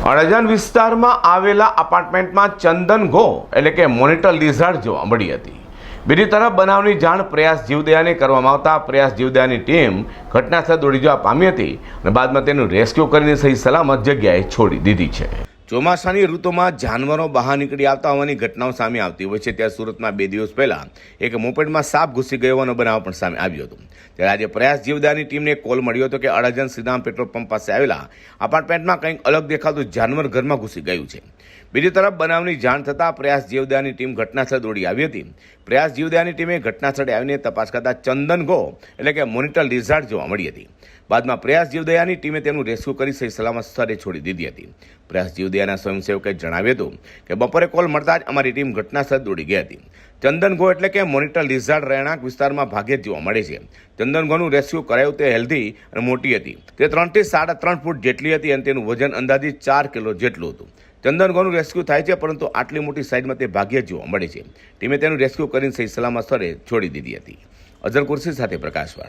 અડજણ વિસ્તારમાં આવેલા અપાર્ટમેન્ટમાં ચંદન ગો એટલે કે મોનિટર લિઝાર્ડ જોવા મળી હતી. બીજી તરફ બનાવની જાણ પ્રયાસ જીવદયાને કરવામાં આવતા પ્રયાસ જીવદયાની ટીમ ઘટનાસ્થળ દોડી જવા પામી હતી અને બાદમાં તેનું રેસ્ક્યુ કરીને સહી સલામત જગ્યાએ છોડી દીધી છે. ચોમાસાની ઋતુમાં જાનવરો બહાર નીકળી આવતા હોવાની ઘટનાઓ સામે આવતી હોય છે. ત્યાં સુરતમાં બે દિવસ પહેલા એક મોપેડમાં સાપ ઘૂસી ગયો હોવાનો બનાવ પણ સામે આવ્યો હતો. ત્યારે આજે પ્રયાસ જીવદાની ટીમને કોલ મળ્યો હતો કે અડાજણ શ્રીરામ પેટ્રોલ પંપ પાસે આવેલા અપાર્ટમેન્ટમાં કંઈક અલગ દેખાતું જાનવર ઘરમાં ઘૂસી ગયું છે. બીજી તરફ બનાવની જાણ થતાં પ્રયાસ જીવદયાની ટીમ ઘટનાસ્થળે દોડી આવી હતી. પ્રયાસ જીવદયાની ટીમે ઘટનાસ્થળે આવીને તપાસ કરતા ચંદન ગો એટલે કે મોનિટર લિઝાર્ડ જોવા મળી હતી. બાદમાં પ્રયાસ જીવદયાની ટીમે તેનું રેસ્ક્યુ કરી સહી સલામત સ્થળે છોડી દીધી હતી. પ્રયાસ જીવદયાના સ્વયંસેવકે જણાવ્યું હતું કે બપોરે કોલ મળતા જ અમારી ટીમ ઘટનાસ્થળ દોડી ગઈ હતી. ચંદન ગો એટલે કે મોનિટર લિઝાર્ડ રહેણાંક વિસ્તારમાં ભાગે જોવા મળે છે. ચંદનગોનું રેસ્ક્યુ કરાયું તે હેલ્ધી અને મોટી હતી. તે ત્રણથી સાડા ત્રણ ફૂટ જેટલી હતી અને તેનું વજન અંદાજિત ચાર કિલો જેટલું હતું. ચંદનગોનું રેસ્ક્યુ થાય છે, પરંતુ આટલી મોટી સાઇઝમાં તે ભાગ્યે જ જોવા મળે છે. ટીમે તેનું રેસ્ક્યુ કરીને સહી સલામત સ્થળે છોડી દીધી હતી. અઝર કુર્સી સાથે પ્રકાશવાળા.